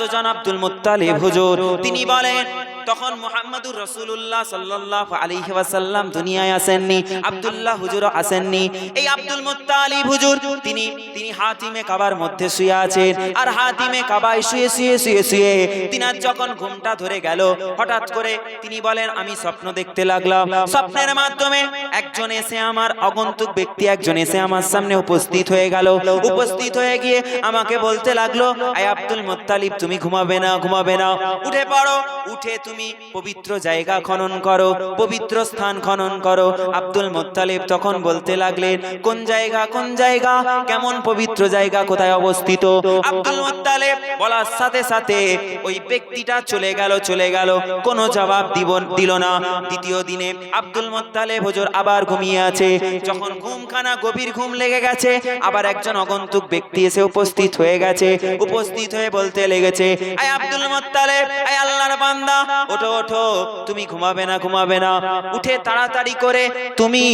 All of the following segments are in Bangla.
দাদুজান আব্দুল মুত্তালিব হুজুর। তিনি বলেন তখন মোহাম্মদুর রসুল্লাহ সাল্লাহ আলাইহি ওয়াসাল্লাম দুনিয়ায় আসেননি, আব্দুল্লাহ হুজুর আসেননি। এই আব্দুল মুত্তালিব হুজুর, তিনি তিনি হাতিমে কাবার মধ্যে শুয়ে আছেন। আর হাতিমে কাবায় শুয়ে শুয়ে শুয়ে শুয়ে তিনার যখন ঘুমটা ধরে গেল, হঠাৎ করে তিনি বলেন, আমি স্বপ্ন দেখতে লাগলাম। স্বপ্নের মাধ্যমে একজন এসে আমার আগন্তুক ব্যক্তি, একজন এসে আমার সামনে উপস্থিত হয়ে গেল। উপস্থিত হয়ে গিয়ে আমাকে বলতে লাগল, আয় আব্দুল মুত্তালিব, তুমি ঘুমাবে না ঘুমাবে না। উঠে পড়ো, উঠে তুমি পবিত্র জায়গা খনন করো, পবিত্র স্থান খনন করো। আব্দুল মুত্তালিব তখন বলতে লাগলেন, কোন জায়গা কোন জায়গা? কেমন পবিত্র জায়গা কোথায় অবস্থিত? আব্দুল মুত্তালিব বলার সাথে সাথে ওই ব্যক্তিটা চলে গেল চলে গেল। কোনো জবাব দিব, দিল না। দ্বিতীয় দিনে আব্দুল মুত্তালিব হুজুর আবার ঘুমিয়ে আছে। যখন ঘুমখানা গভীর ঘুম লেগে গেছে, আবার একজন অগন্তুক ব্যক্তি এসে উপস্থিত হয়ে গেছে। উপস্থিত হয়ে বলতে লেগেছে, আয় আব্দুল মুত্তালিব, আয় আল্লাহর বান্দা ওঠো ওঠো, তুমি ঘুমাবে না ঘুমাবে না। উঠে তাড়াতাড়ি করে তুমি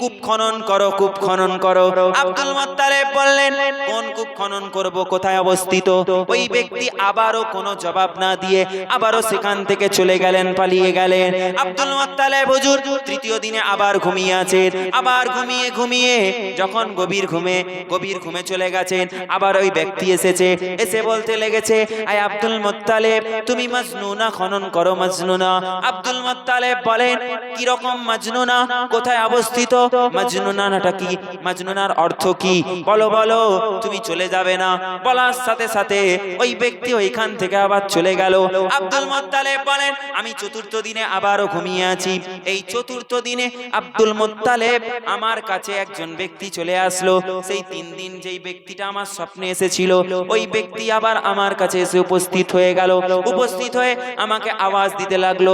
কূপ খনন করো, কূপ খনন করো। আব্দুল মুত্তালিব বললেন, কোন কূপ খনন করব? কোথায় অবস্থিত? ওই ব্যক্তি আবারও কোনো জবাব না দিয়ে আবারও সেখান থেকে চলে গেলেন, পালিয়ে গেলেন। আব্দুল মুত্তালিব হুজুর, তৃতীয় দিনে আবার ঘুমিয়ে আছেন। আবার ঘুমিয়ে ঘুমিয়ে যখন গভীর ঘুমে গভীর ঘুমে চলে গেছেন, আবার ওই ব্যক্তি এসেছে। এসে বলতে লেগেছে, আয় আব্দুল মুত্তালিব, তুমি মাজনুনা খনন করো? মাজনুনা। আব্দুল মুত্তালিব বলেন কি রকম মাজনুনা? কোথায় অবস্থিত? মাজনুনাটা কি? মাজনুনার অর্থ কি? বলো বলো, তুমি চলে যাবে না। বলার সাথে সাথে ওই ব্যক্তি ওইখান থেকে আবার চলে গেল। আব্দুল মুত্তালিব বলেন, আমি চতুর্থ দিনে আবারও ঘুমিয়ে আছি। এই চতুর্থ দিনে আব্দুল মুত্তালিব আমার কাছে একজন ব্যক্তি চলে আসলো। সেই তিন দিন যেই ব্যক্তিটা আমার স্বপ্নে এসেছিল, ওই ব্যক্তি আবার আমার কাছে এসে উপস্থিত হয়ে গেল। উপস্থিত হয়ে আমাকে আওয়াজ দিতে লাগল।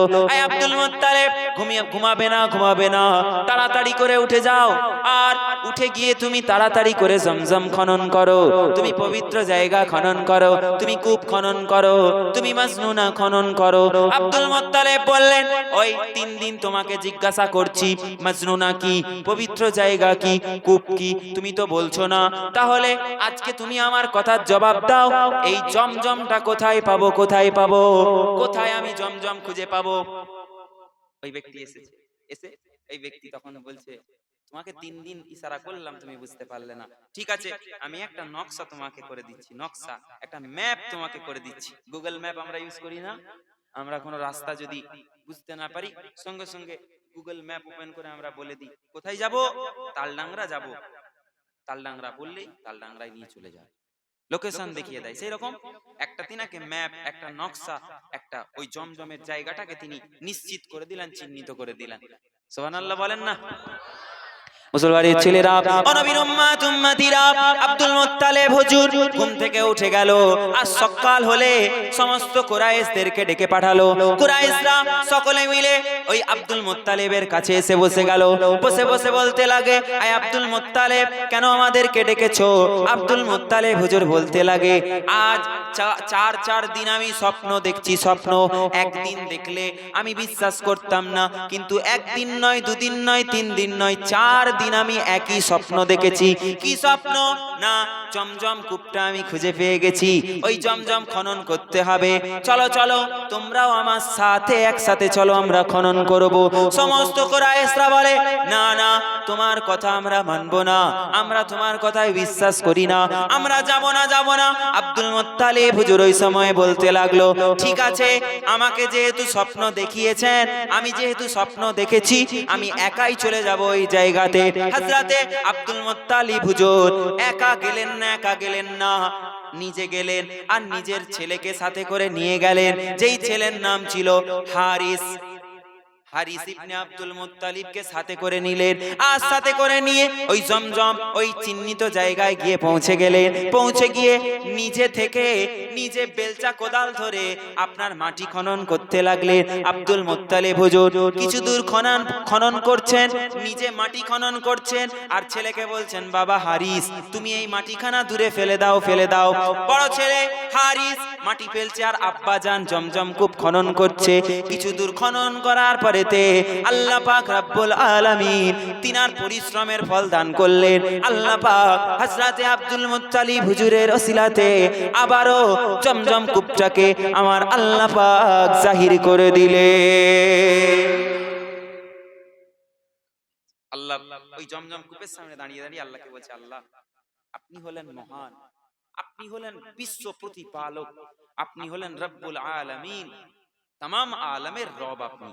আব্দুল মুত্তালিব, ঘুমিয়ে ঘুমাবে না ঘুমাবে না। তাড়াতাড়ি করে উঠে যাও। আর উঠে গিয়ে তুমি তাড়াতাড়ি করে জমজম খনন করো। তুমি পবিত্র জায়গা খনন করো, তুমি কূপ খনন করো, তুমি মাজনুনা খনন করো। আব্দুল মুত্তালিব বললেন, ওই তিন দিন তোমাকে জিজ্ঞাসা করছি, মাজনুনা কি, পবিত্র জায়গা কি, কূপ কি? তুমি তো বলছো না। তাহলে আজকে তুমি আমার কথার জবাব দাও। এই জমজমটা কোথায় পাবো কোথায় পাবো? কোথায় আমি জমজম খুঁজে পাবো? ওই ব্যক্তি এসেছে। এসে এই ব্যক্তি তখন বলছে তোমাকে তিন দিন ইশারা করলাম তুমি বুঝতে পারলে না। ঠিক আছে আমি একটা নকশা তোমাকে করে দিচ্ছি নকশা। একটা ম্যাপ তোমাকে করে দিচ্ছি। গুগল ম্যাপ আমরা ইউজ করি না। আমরা কোনো রাস্তা যদি বুঝতে না পারি সঙ্গে সঙ্গে গুগল ম্যাপ ওপেন করে আমরা বলে দিই কোথায় যাব? তালডাংরা যাব। তালডাংরা বললেই তালডাংরায় নিয়ে চলে যায়। লোকেশন দেখিয়ে দেয়। সেই রকম একটা তিনাকে ম্যাপ একটা নকশা একটা ওই জমজমের জায়গাটাকে তিনি নিশ্চিত করে দিলেন চিহ্নিত করে দিলেন। সোহানাল্লাহ বলেন না। মুসলমানের ছেলেরা অনবীর উম্মাত উম্মাতিরা আব্দুল মুত্তালিব হুজুর ঘুম থেকে উঠে গেল। আর সকাল হলে সমস্ত কুরাইশদেরকে ডেকে পাঠালো। কুরাইশরা সকলে মিলে ওই আব্দুল মুত্তালিবের কাছে এসে বসে গেল। বসে বসে বলতে লাগে আয় আব্দুল মুত্তালিব কেন আমাদেরকে ডেকেছো? আব্দুল মুত্তালিব হুজুর বলতে লাগে আজ চা- চার চার দিন আমি স্বপ্ন দেখছি স্বপ্ন। একদিন দেখলে আমি বিশ্বাস করতাম না কিন্তু একদিন নয় দুদিন নয় তিন দিন নয় চার দিন আমি একই স্বপ্ন দেখেছি। কি স্বপ্ন? না জমজম কূপটা আমি খুঁজে পেয়ে গেছি। ওই জমজম খনন করতে হবে। চলো চলো, তোমরাও আমার সাথে একসাথে চলো, আমরা খনন করব। সমস্ত কোরাইশরা বলে, না না তোমার কথা আমরা মানবো না, আমরা তোমার কথায় বিশ্বাস করি না, আমরা যাব না যাব না। আব্দুল মুত্তালিব হুজুর ওই সময় বলতে লাগল, ঠিক আছে, আমাকে যেহেতু স্বপ্ন দেখিয়েছেন, আমি যেহেতু স্বপ্ন দেখেছি, আমি একাই চলে যাব ওই জায়গাতে। হযরতে আব্দুল মুত্তালিব হুজুর, একা গেলেন না, একা গেলেন না, নিজে গেলেন, আর নিজের ছেলেকে সাথে করে নিয়ে গেলেন। যেই ছেলের নাম ছিল হারিস। হারিস ইবনে আব্দুল মুত্তালিবকে সাথে করে নিলেন। আর সাথে করে নিয়ে ওই জমজম ওই চিহ্নিত জায়গায় গিয়ে পৌঁছে গেলেন। পৌঁছে গিয়ে নিজে থেকে নিজে বেলচা কোদাল ধরে আপনার মাটি খনন করতে লাগলেন। আব্দুল মুত্তালিব হুজুর কিছু দূর খনন খনন করছেন নিজে মাটি খনন করছেন। আর ছেলেকে বলছেন বাবা হারিস তুমি এই মাটিখানা দূরে ফেলে দাও ফেলে দাও বড় ছেলে হারিস মাটি ফেলছে আর আব্বা যান জমজম কূপ খনন করছে কিছু দূর খনন করার পরেতে আল্লাহ পাক রাব্বুল আলামিন তিনার পরিশ্রমের ফল দান করলেন। আল্লাহ পাক হযরতে আব্দুল মুত্তালিব হুজুরের ওসিলাতে আবারও জমজম কূপটাকে আমার আল্লাহ পাক জাহির করে দিলে আল্লাহ ওই জমজম কূপের সামনে দাঁড়িয়ে দাঁড়িয়ে আল্লাহকে বলছে, আল্লাহ, আপনি হলেন মহান। আপনি হলেন বিশ্ব প্রতিপালক। আপনি হলেন রব্বুল আলামিন। তামাম আলমের রব আপনি।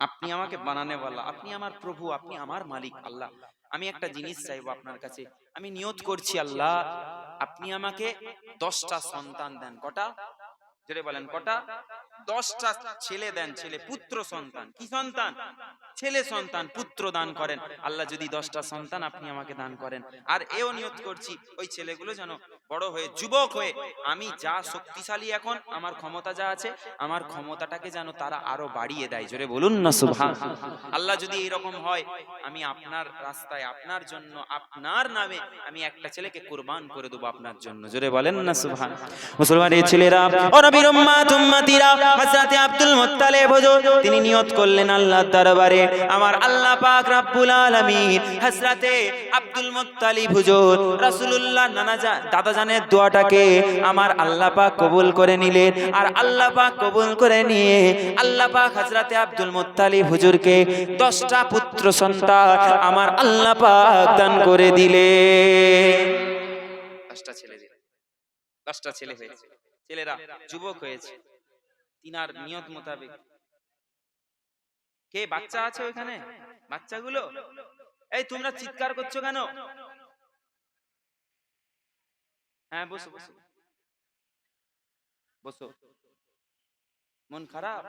আপনি আমাকে বানানে বলা, আপনি আমার প্রভু, আপনি আমার মালিক, আল্লাহ। আমি একটা জিনিস চাইব আপনার কাছে। আমি নিয়ত করছি, আল্লাহ, আপনি আমাকে দশটা সন্তান দেন। কটা? বলেন, কটা? দশটা ছেলে দেন, ছেলে পুত্র সন্তান। কি সন্তান? ছেলে সন্তান, পুত্র দান করেন। আল্লাহ যদি দশটা সন্তান আপনি আমাকে দান করেন। আর এও নিয়ত করছি, ওই ছেলেগুলো যেন বড় হয়ে, যুবক হয়ে, আমি যা শক্তিশালী এখন, আমার ক্ষমতা যা আছে, আমার ক্ষমতাটাকে যেন তারা আরও বাড়িয়ে দেয়। জোরে বলুন না, সুবহান। আল্লাহ যদি এরকম হয়, আমি আপনার রাস্তায়, আপনার জন্য, আপনার নামে, আমি একটা ছেলেকে কুরবান করে দেবো আপনার জন্য। জোরে বলেন না, সুবহান। মুসলমানের ছেলেরা, ও নবীর উম্মাত উম্মাতিরা হযরতে আব্দুল মুত্তালিব হুজুর, তিনি নিয়ত করলেন আল্লাহর দরবারে, আমার আল্লাহ পাক রব্বুল আলামিন হযরতে আব্দুল মুত্তালিব হুজুর, রাসূলুল্লাহ নানা দাদা জানের দোয়াটাকে আমার আল্লাহ পাক কবুল করে নিলেন। আর আল্লাহ পাক কবুল করে নিয়ে, আল্লাহ পাক হযরতে আব্দুল মুত্তালিব হুজুরকে 10টা পুত্র সন্তান আমার আল্লাহ পাক দান করে দিলেন। 10টা ছেলে 10টা ছেলে হয়েছে। ছেলেরা, যুবক হয়েছে। তিনার নিয়ত মোতাবেক। কে বাচ্চা আছে ওখানে বাচ্চাগুলো? এই তোমরা চিৎকার করছ কেন? হ্যাঁ বসো বসো। বসো। মন খারাপ?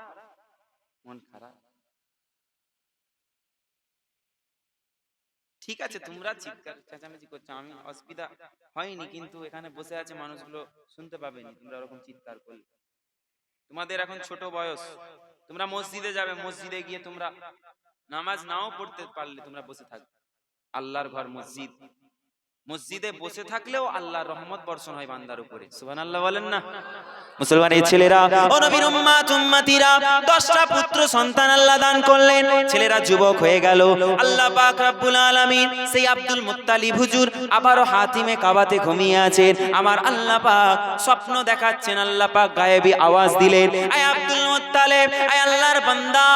মন খারাপ। ঠিক আছে তোমরা চিৎকার চেঁচামেচি করছ। আমি অসুবিধা হয়নি কিন্তু এখানে বসে আছে মানুষগুলো শুনতে পাবেনি। তোমরা ওরকম চিৎকার করলে তোমাদের এখন ছোট বয়স। তোমরা মসজিদে যাবে, মসজিদে গিয়ে তোমরা নামাজ নাও পড়তে পারলে তোমরা বসে থাকবে। আল্লাহর ঘর মসজিদ। মসজিদে বসে থাকলেও আল্লাহর রহমত বর্ষণ হয় বান্দার উপরে। সুবহানাল্লাহ বলেন না? মুসলমানের ছেলেরা ও নবীর উম্মাত উম্মাতিরা 10টা পুত্র সন্তান আল্লাহ দান করলেন। ছেলেরা যুবক হয়ে গেল। আল্লাহ পাক রব্বুল আলামিন সেই আব্দুল মুত্তালিব হুজুর আবারো হাতিমে কাবাতে ঘুমিয়ে আছেন। আমার আল্লাহ পাক স্বপ্ন দেখাচ্ছেন আল্লাহ পাক গায়েবী আওয়াজ দিলেন আয় আব্দুল মুত্তালিব আয় আল্লাহর বান্দা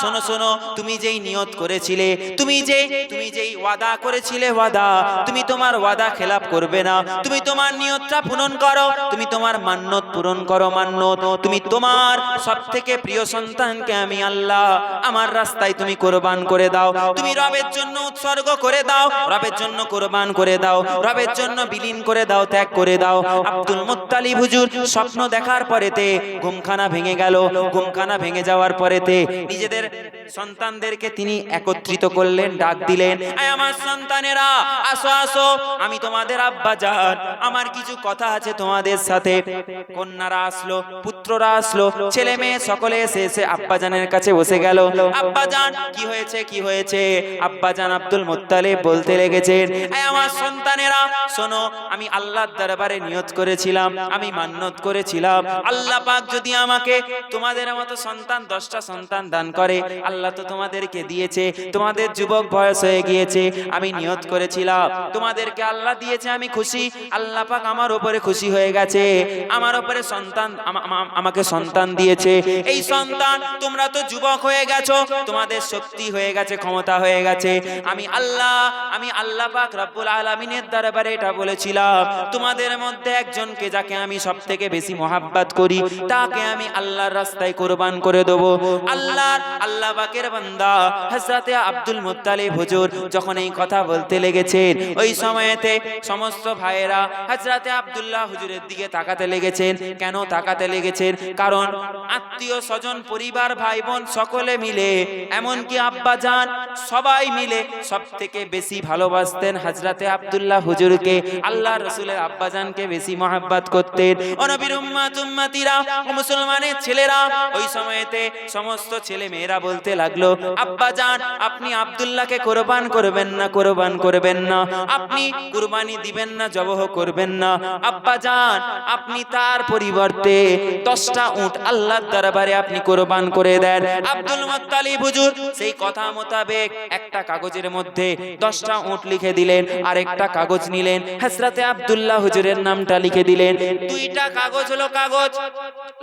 শোনো শোনো তুমি যেই নিয়ত করেছিলে তুমি যেই তুমি যেই ওয়াদা করেছিলে ওয়াদা তুমি তোমার ওয়াদা খেলাপ করবে না তুমি তোমার নিয়তটা পূরণ করো তুমি তোমার মান্যত পূরণ করো মান্যত তুমি তোমার সব থেকে প্রিয় সন্তানকে আমি আল্লাহ, আমার রাস্তায় তুমি কোরবান করে দাও। তুমি রবের জন্য উৎসর্গ করে দাও, রবের জন্য কোরবান করে দাও, রবের জন্য বিলীন করে দাও, ত্যাগ করে দাও। আব্দুল মুত্তালিব হুজুর স্বপ্ন দেখার পরেতে ঘুমখানা ভেঙে গেল। ঘুমখানা ভেঙে যাওয়ার পরেতে নিজেদের সন্তানদেরকে তিনি একত্রিত করলেন, ডাক দিলেন আমার সন্তানেরা, আসো আসো, আমি তোমাদের আব্বা জান আমার কিছু কথা আছে তোমাদের সাথে। কন্যারা আসলো, পুত্ররা আসলো ছেলে মেয়ে সকলে এসে এসে আব্বা জানের কাছে বসে গেল আব্বা জান কি হয়েছে কি হয়েছে? আব্বা জান আব্দুল মুত্তালিব বলতে লেগেছেন আমার সন্তানেরা, শোনো, আমি আল্লাহর দরবারে নিয়ত করেছিলাম, আমি মান্যত করেছিলাম। আল্লাহ পাক যদি আমাকে তোমাদের মতো সন্তান, দশটা সন্তান দান করে আল্লাহ তো তোমাদেরকে দিয়েছে। তোমাদের যুবক বয়স হয়ে গিয়েছে। আমি নিয়ত করেছিলাম। তোমাদেরকে আল্লাহ দিয়েছে, আমি খুশি। আল্লাহ পাক আমার উপরে খুশি হয়ে গেছে। আমার উপরে সন্তান আমা- আমা- আমাকে সন্তান দিয়েছে। এই সন্তান, তোমরা তো যুবক হয়ে গেছো। তোমাদের শক্তি হয়ে গেছে, ক্ষমতা হয়ে গেছে। আমি আল্লাহ আমি আল্লাহ পাক রব্বুল আলামিনের দরবারে এটা বলেছিলাম। তোমাদের মধ্যে একজনকে যাকে আমি সব থেকে বেশি মোহাব্বত করি, তাকে আমি আল্লাহর রাস্তায় কোরবান করে দেব। আল্লাহর আল্লাহ পাকের বান্দা, হযরতে আব্দুল মুত্তালিব হুজুর যখন এই কথা বলতে লেগেছেন, ওই সময়েতে সমস্ত ভাইয়েরা হযরতে আব্দুল্লাহ হুজুরের দিকে তাকাতে লেগেছেন। কেন তাকাতে লেগেছেন? কারণ আত্মীয় স্বজন, পরিবার ভাই বোন সকলে মিলে, এমনকি আব্বা যান সবাই মিলে সব থেকে বেশি ভালোবাসতেন হাজরাতে আব্দুল্লাহ হুজুরকে। আল্লাহ রসুলের আব্বাজানকে বেশি মহাব্বাত করতেন। অনবির উম্মাত, উম্মাতিরা মুসলমানের ছেলেরা, ওই সময়েতে সমস্ত ছেলে মেয়েরা বলতে লাগল আব্বাজান আপনি আব্দুল্লাহকে কোরবান করবেন না, কোরবান করবেন না। আপনি কুরবানি দিবেন না, জবহ করবেন না। আব্বাজান আপনি তার পরিবর্তে দশটা উট আল্লাহর দরবারে আপনি কোরবান করে দেন। আব্দুল মুত্তালিব হুজুর, সেই কথা মোতাবেক একটা কাগজের মধ্যে দশটা উট লিখে দিলেন আর একটা কাগজ নিলেন। হযরতে আব্দুল্লাহ হুজুরের নামটা লিখে দিলেন। দুইটা কাগজ হলো কাগজ,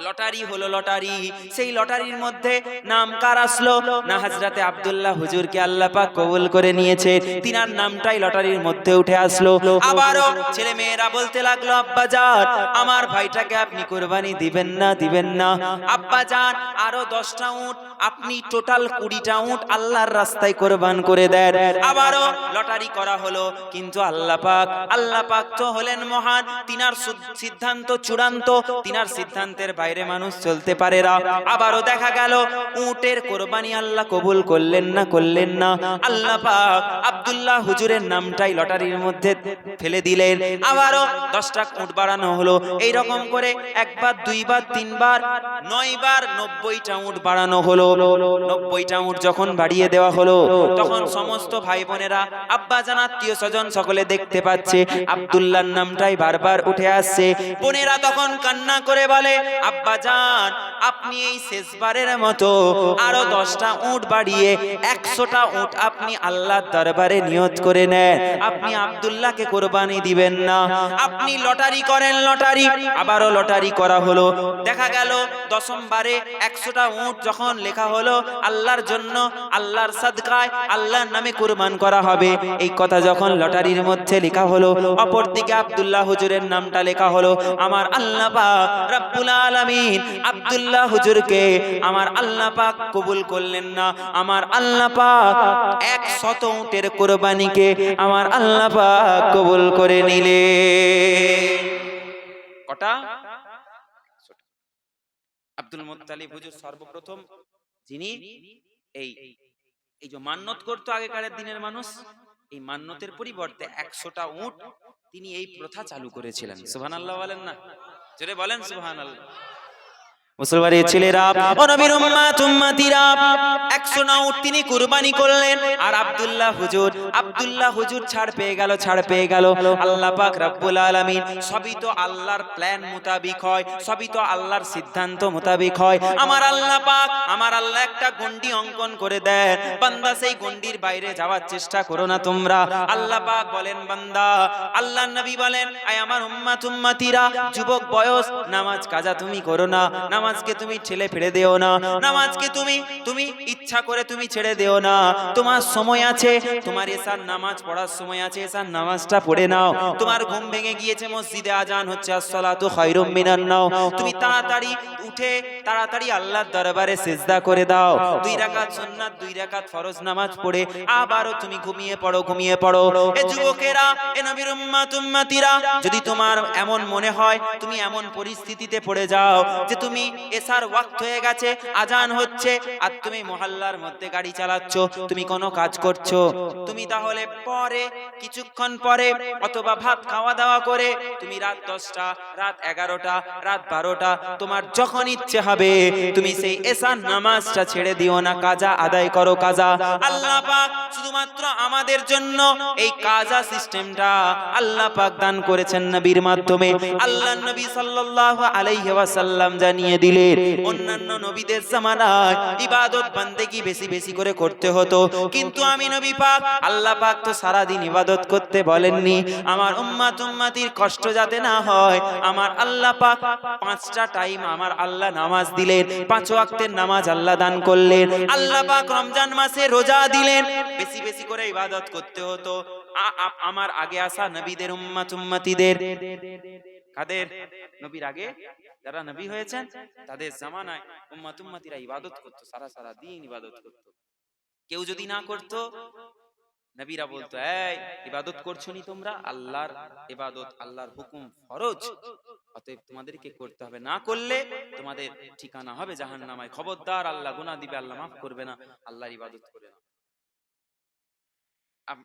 লটারি হলো লটারি। সেই লটারির মধ্যে নাম কার আসলো? না হযরতে আব্দুল্লাহ হুজুরকে আল্লাহ পাক কবুল করে নিয়েছে। তিনার নামটাই লটারির মধ্যে উঠে আসলো। আবারও ছেলে মেয়েরা বলতে লাগল, আব্বা জান আমার ভাইটাকে আপনি কোরবানি দিবেন না দিবেন না। আব্বা জান আরও দশটা উট, আপনি টোটাল কুড়িটা উট আল্লাহর রাস্তায় কোরবান করে দেন। আবারও লটারি করা হলো, কিন্তু আল্লাহ পাক আল্লাহ পাক তো হলেন মহান, তিনার সিদ্ধান্ত চূড়ান্ত, তিনার সিদ্ধান্তের বাইরে মানুষ চলতে পারে না। আবারও দেখা গেল, উটের কোরবানি আল্লাহ কবুল করলেন না করলেন না। আল্লাহ পাক আব্দুল্লাহ হুজুরের নামটাই লটারির মধ্যে ফেলে দিলেন। আবারও দশটা উট বাড়ানো হলো। এই রকম করে একবার, দুইবার, তিনবার, নয়বার নব্বইটা উট বাড়ানো হলো। নব্বইটা উট যখন বাড়িয়ে দেওয়া হলো, তখন সমস্ত ভাই বোনেরা আব্বা জান আত্মীয় স্বজন সকলে দেখতে পাচ্ছে, আব্দুল্লাহর নামটাই বারবার উঠে আসছে। বোনেরা তখন কান্না করে বলে আব্বা জান আপনি এই শেষবারের মতো আরও দশটা উট বাড়িয়ে একশোটা উট আপনি আল্লাহর দরবারে নিয়ত করে নেন। আপনি আব্দুল্লাহকে কোরবানি দিবেন না। আপনি লটারি করেন লটারি, আবারও লটারি করা হলো। দেখা গেল দশমবারে একশোটা উট যখন লেখা হলো, আল্লাহর জন্য, আল্লাহর সাদকায়, আল্লাহর নামে কুরবান করা হবে। এই কথা যখন লটারির মধ্যে লেখা হলো, অপরদিকে আব্দুল্লাহ হুজুরের নামটা লেখা হলো, আমার আল্লাহ পাক রব্বুল আলামিন আব্দুল্লাহ হুজুরকে, আমার আল্লাহ পাক কবুল করলেন না, আমার আল্লাহ পাক এক শত উটের কোরবানিকে আমার আল্লাহ পাক কবুল করে নিলে কটা? আব্দুল মুত্তালিব হুজুর সর্বপ্রথম, যিনি এই এই যে মান্নত করতো আগেকার দিনের মানুষ, এই মান্নতের পরিবর্তে একশোটা উট তিনি এই প্রথা চালু করেছিলেন। সুহান আল্লাহ বলেন না? জোরে বলেন সুহান আল্লাহ মুসলমানের ছেলেরা, ও নবীর উম্মাত, উম্মাতিরা 100 না উট তিনি কুরবানি করলেন। আর আব্দুল্লাহ হুজুর আব্দুল্লাহ হুজুর ছাড় পেয়ে গেল, ছাড় পেয়ে গেল। আল্লাহ পাক রব্বুল আলামিন, সবই তো আল্লাহর প্ল্যান মোতাবিক হয়, সবই তো আল্লাহর সিদ্ধান্ত মোতাবিক হয়। আমার আল্লাহ পাক, আমার আল্লাহ একটা গন্ডি অঙ্কন করে দেন। বান্দা সেই গন্ডির বাইরে যাওয়ার চেষ্টা করো না তোমরা। আল্লাহ পাক বলেন, বান্দা, আল্লাহ নবী বলেন, আয় আমার উম্মাত, উম্মাতিরা, যুবক বয়স, নামাজ কাজা তুমি করো না। নামাজকে তুমি ছেলে ফেলে দিও না। নামাজকে তুমি তুমি ইচ্ছা করে তুমি ছেড়ে দিও না। তোমার সময় আছে, তোমার এসার নামাজ পড়ার সময় আছে, এসার নামাজটা পড়ে নাও। তোমার ঘুম ভেঙে গিয়েছে, মসজিদে আজান হচ্ছে, আসসালাতু খায়রুম মিনান নাও। তুমি তাড়াতাড়ি উঠে, তাড়াতাড়ি আল্লাহর দরবারে সিজদা করে দাও। দুই রাকাত সুন্নাত, দুই রাকাত ফরজ নামাজ পড়ে আবারও তুমি ঘুমিয়ে পড়ো ঘুমিয়ে পড়ো। এ যুবকেরা, এ নবীর উম্মাত, উম্মাতিরা, যদি তোমার এমন মনে হয়, তুমি এমন পরিস্থিতিতে পড়ে যাও যে তুমি এসার ওয়াক্ত হয়ে গেছে, আজান হচ্ছে, আর তুমি মহল্লার মধ্যে গাড়ি চালাচ্ছ, তুমি কোনো কাজ করছ। তুমি তাহলে পরে, কিছুক্ষণ পরে, অথবা ভাত খাওয়া দাওয়া করে, তুমি রাত দশটা, রাত এগারোটা, রাত বারোটা, তোমার যখন ইচ্ছে হবে, তুমি সেই এসার নামাজটা ছেড়ে দিও না, কাজা আদায় করো, কাজা। আল্লাহ পাক শুধুমাত্র আমাদের জন্য এই কাজা সিস্টেমটা আল্লাহ পাক দান করেছেন নবীর মাধ্যমে। আল্লাহ নবী সাল্লাল্লাহু আলাইহি ওয়াসাল্লাম জানিয়ে দিলেন অন্যান্য নবীদের জামানায় ইবাদত বান্দেগি বেশি বেশি করে করতে হতো। কিন্তু আমি নবী পাক আল্লাহ পাক তো সারা দিন ইবাদত করতে বলেননি। আমার উম্মাত উম্মাতির কষ্ট যাতে না হয় আমার আল্লাহ পাক পাঁচটা টাইম আমার আল্লাহ নামাজ দিলেন। পাঁচ ওয়াক্তের নামাজ আল্লাহ দান করলেন। আল্লাহ পাক রমজান মাসে রোজা দিলেন। বেশি বেশি করে ইবাদত করতে হতো। আমার আগে আসা নবীদের উম্মাত উম্মাতিদের। কাদের? নবীর আগে? যারা নবী হয়েছেন, তাদের জামানায় উম্মাত উম্মাতিরা ইবাদত করতো, সারা সারা দিন ইবাদত করতো। কেউ যদি না করতো, নবীরা বলতো, এই, ইবাদত করছ নি তোমরা? আল্লাহর ইবাদত, আল্লাহর হুকুম ফরজ। অতএব তোমাদেরকে করতে হবে। না করলে তোমাদের ঠিকানা হবে জাহান্নামায়। খবরদার, আল্লাহ গুনাহ দিবে, আল্লাহ মাফ করবে না, আল্লাহর ইবাদত করে না।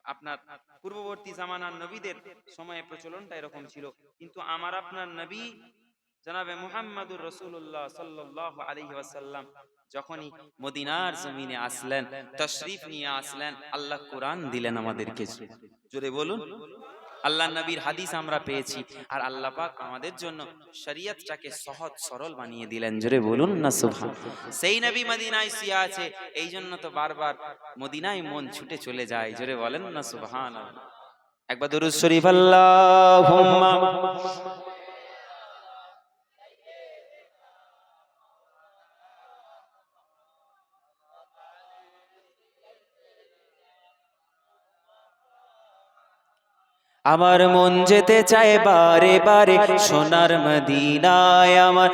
আপনার পূর্ববর্তী জামানার নবীদের সময়ে প্রচলনটা এরকম ছিল। কিন্তু আমার আপনার নবী জনাবে মুহাম্মাদুর রসুল্লাহ সাল্লাহ আলহি ওয়াসাল্লাম, যখনই মদিনার জমিনে আসলেন, তশরিফ নিয়ে আসলেন, আল্লাহ কোরআন দিলেন আমাদেরকে। জোরে বলুন আল্লাহ নবীর হাদিস আমরা পেয়েছি, আর আল্লাহ পাক আমাদের জন্য শরীয়তটাকে সহজ সরল বানিয়ে দিলেন। জোরে বলুন না, সুবহান। সেই নবী মদিনায় শুয়ে আছে এই জন্য তো বারবার মদিনায় মন ছুটে চলে যায়। জোরে বলেন না সুবহান একবার দরুদ শরীফ, আল্লাহুম্মা। আমার মন যেতে চায় বারে বারে সোনার মদিনায় আমার